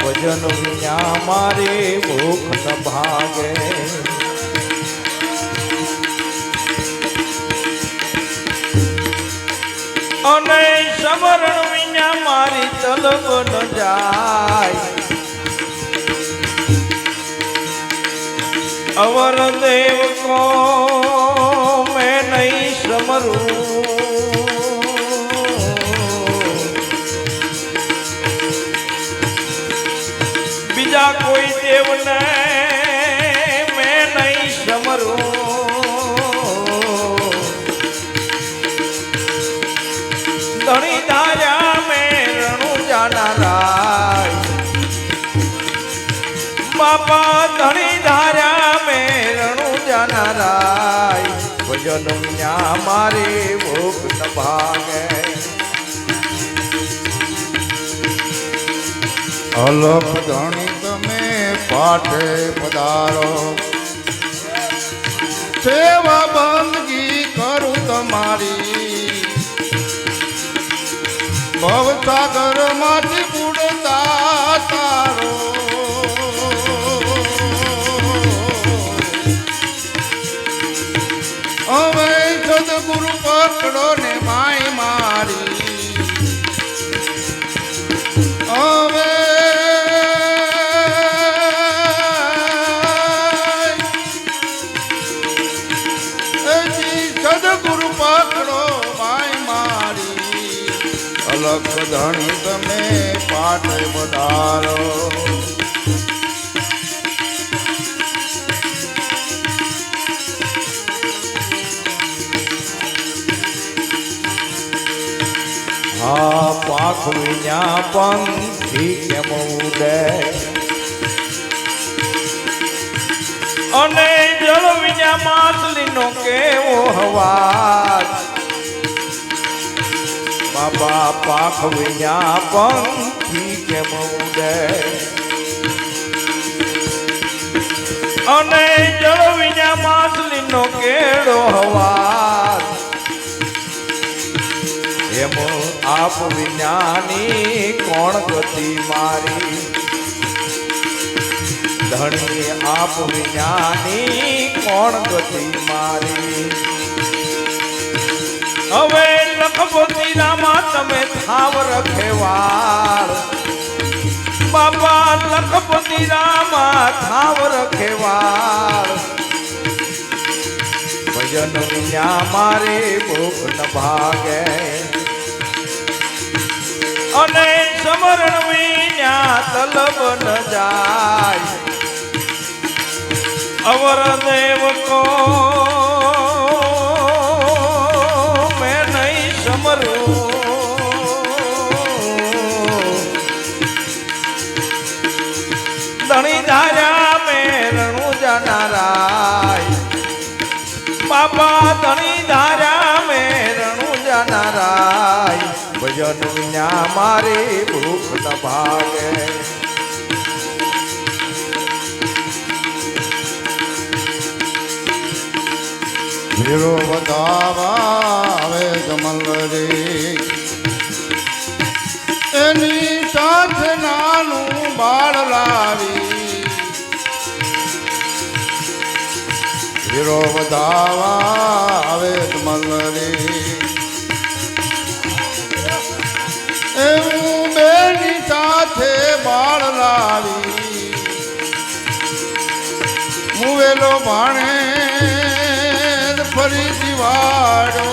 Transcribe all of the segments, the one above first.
ભજન વિના મારે ભૂખ ન ભાગે. અને સમરણ વિના મારી તલબ ન જાય. અવર દેવ કો Jesús. વિના મારે ભોગ ન ભાગે. અલપ ધણી તમે પાઠે પધારો. સેવા બંદગી કરું તમારી. ભવસાગરમાંથી પાઠ વધારો હા પાખ વિના પંખી કેમ ઉડે અને જળ વિના માતલીનો કેવો હવાજ? બાબા પાખ વિના કેમ ઉડે અને જળ વિના માતલીનો કેળો હવાજ એમ આપ વિજ્ઞાની કોણ ગતિ મારી? ધણી આપ વિજ્ઞાની કોણ ગતિ મારી? હવે લખપતિ રામા તમે થાવ રખેવાળ બાપા લખપતિ રામા થાવ રખેવાળ ભજન વિના મારે ભૂખ ન ભાગે અને સમરણ વિના તલબ ન જાય અવર દેવ કો બાપા ધણી ધાર્યા મેં રણુ જાનારાય ભજન વિના મારે ભૂખ ન ભાગે. વધાવા આવે એની ભીરો વધાવા આવે મલરી એવું બેની સાથે બાળ લાવી. મુવેલો ભાણે ફરી દિવાડો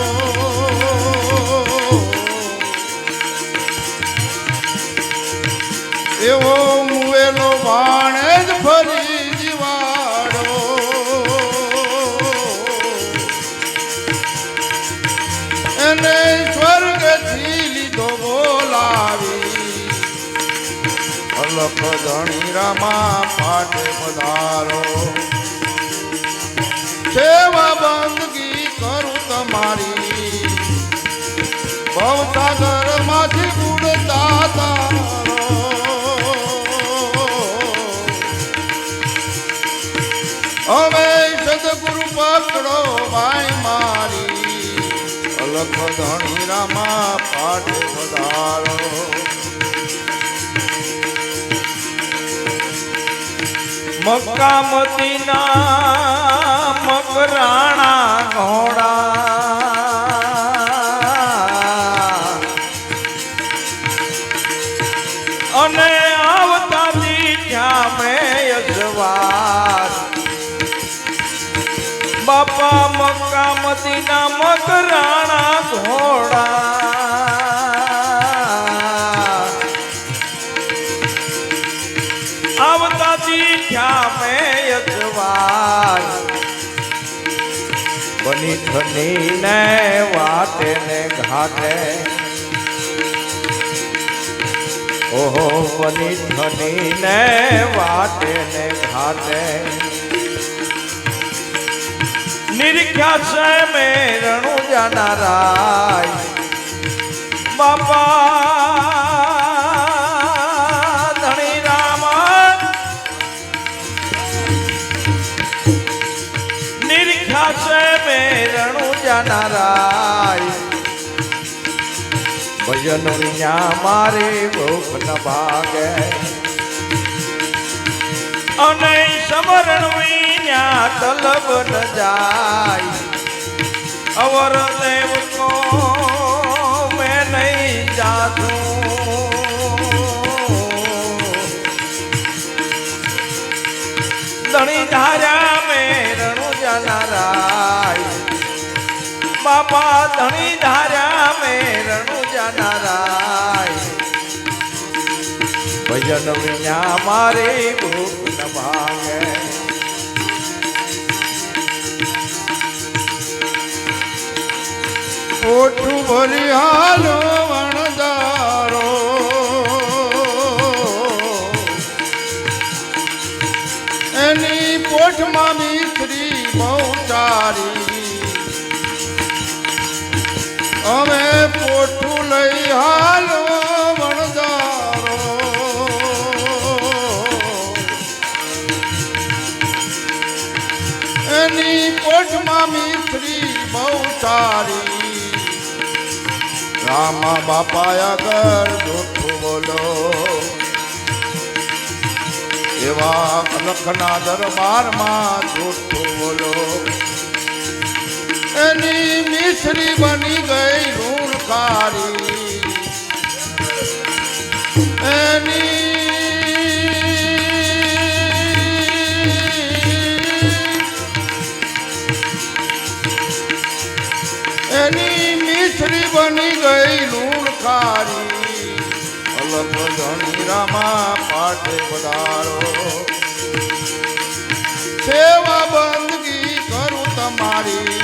ધણી રમા માટે પધારો. સેવા બંદગી કરું તમારી. ભવસાગરમાંથી ઉડતા તારો. હવે સદગુરુ પકડો ભાઈ મારી. અલખ ધણી રામા પાઠ પધારો. મક્કા મદીના મકરાણા ઘોડા. અને આવતા દીઠ્યા મેં યજવાર. બાપા મક્કા મદીના મકરાણા ઘોડા. દીઠ્યા મેં યજવાર બની થની ને વાટે ને ઘાટે. ઓહો બની થની ને વાટે ને ઘાટે. નિરીખ્યા છે મેં રણુ જાનારાય. બાપા ભજન મારે ભૂખ ન ભાગે. અને સમરણ વિના તલબ ન જાય. અવર દેવ કો બાપા ધણી ધાર્યા મે રણુ જાનારાય ભજન વિના મારે ભૂખ ન ભાગે ઓઠું ભરી હાલો એની પોઠમાં મિશ્રી બહુ સારી રામા બાપા આગળ જૂઠું બોલો. એવા લખના દરબારમાં જૂઠું બોલો. એની મિશ્રી બની ગઈ ઋણકારી એની એની મિશ્રી બની ગઈ લૂણકારી અલગ ધણી રામા પાઠે પધારો સેવા બંદગી કરું તમારી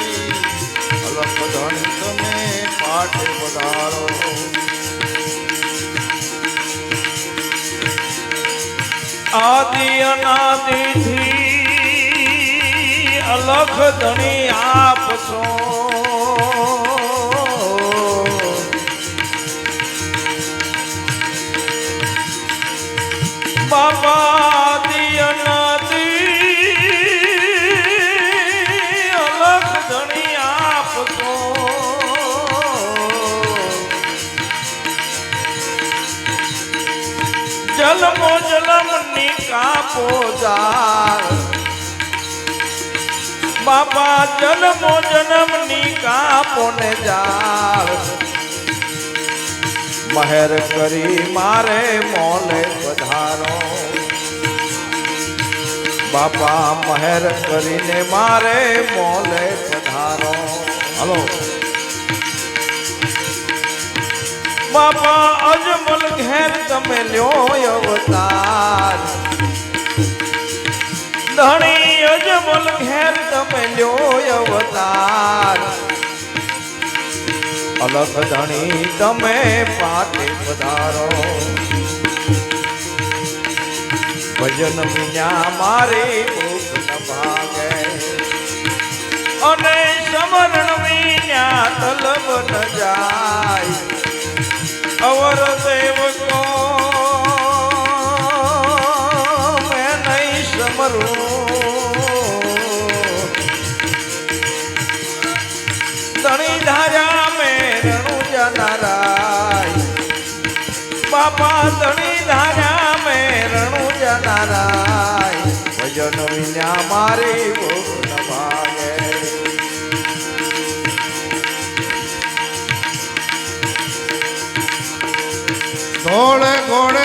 અલગ ધણી તમે પાઠે પધારો. આદિ અનાદિથી અલખ ધણી આપ બાબા કાપો જાર બાપા જન્મો જન્મની કાપો ને જાળ. મહેર કરી મારે મોલે પધારો. બાપા મહેર કરીને મારે મોલે પધારો. હલો. બાપા અજમલ ઘેર તમે લ્યો અવતાર. ધણી અજમલ ઘેર તમે લ્યો અવતાર. અલગ ધણી તમે પાટે પધારો. ભજન વિના મારે ભૂખ ન ભાગે. અને સમરણ વિના તલબ ન જાય. અવર દેવકો કરો ધણી ધાર્યા મેરણું જનારાય બાપા ધણી ધાર્યા મેરણું જનારાય ભજન વિના મારી ભોગ.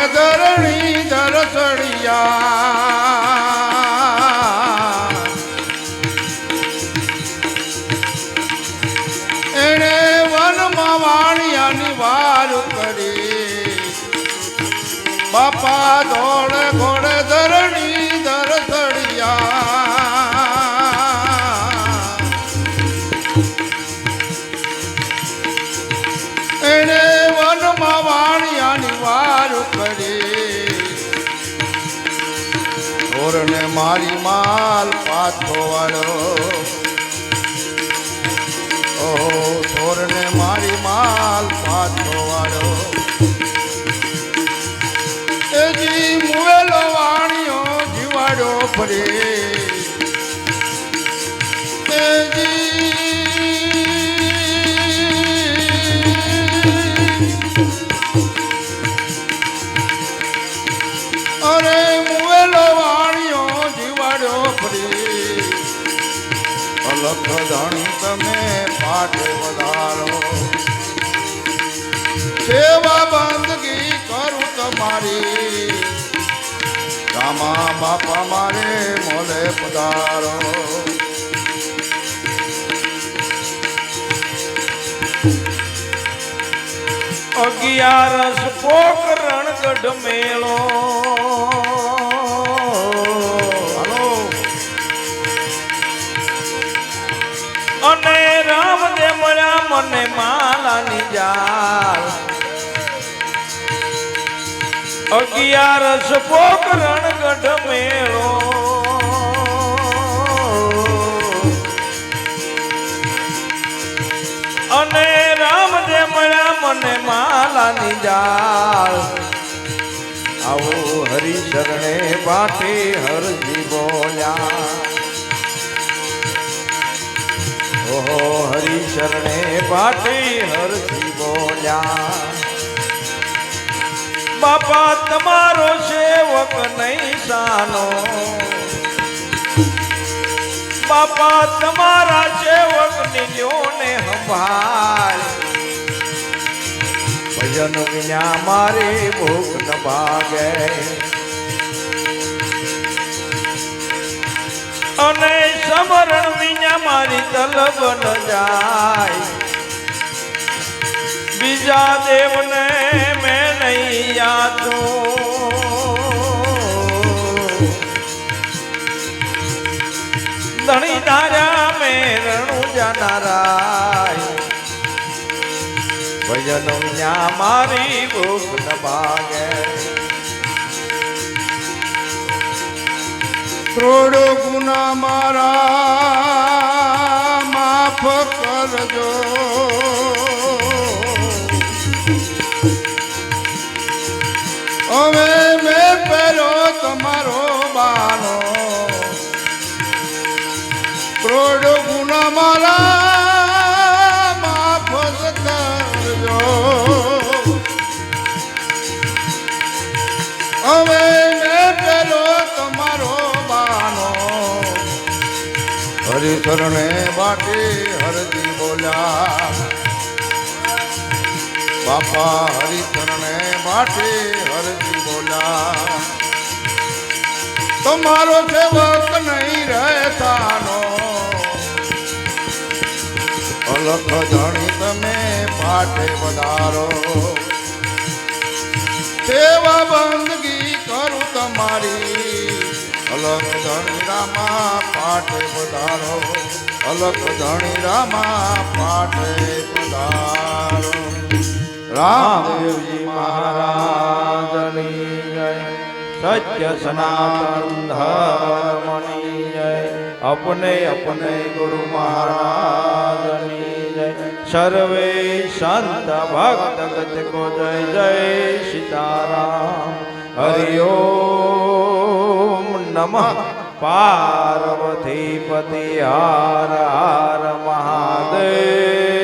ન ઢોરને મારી માલ પાછો વાળો. ઓહો ઢોરને મારી માલ પાછો વાળો. એજી મુવેલો વાણીઓ જીવાડો ફરે. પાઠ વધારો. સેવા બંદગી કરું તમારી. રામા બાપા મારે મોલે પધારો. અગિયારસ પોકરણ રણગઢ મેળો. મને માલાની જાળ. અગિયારસ પોક રણગઢ મેળો. અને રામ જે મળ્યા મને માલાની જાળ. આવો હરિચરણે પાઠે હરજી બોલ્યા હરિચરણે પાટી હરથી બોલ્યા બાપા, તમારો સેવક નહીં સાનો. બાપા, તમારા સેવકની લ્યોને સંભાળ. ભજન વિના મારે ભૂખ ન ભાગે. અને સમરણ વિના મારી તલબ ન જાય. બીજા દેવને મેં નહીં યાદું. ધણી તારા મેં રણુ જાનારાય. ભજન મારી ભૂખ ન ભાગે. કરોડો ગુના મારા માફ કરજો. હવે હરિચરણે બાટી હરજી બોલ્યા. બાપા હરિચરણે બાટી હરજી બોલ્યા. તમારો સેવક નહીં રહેતાનો. અલખ જાણી તમે પાઠે વધારો. સેવા બંદગી કરું તમારી. અલગ ધણી રામા પાઠે પધારો. અલગ ધણી રામા પાઠે પધારો. રામદેવજી મહારાજની જય. સત્ય સનાતન ધર્મની જય. અપને અપને ગુરુ મહારાજની જય. સર્વે સંત ભક્ત ગત કો જય જય સીતારામ. હરિ ઓમ. નમઃ. પાર્વતી પતિ હર મહાદેવ.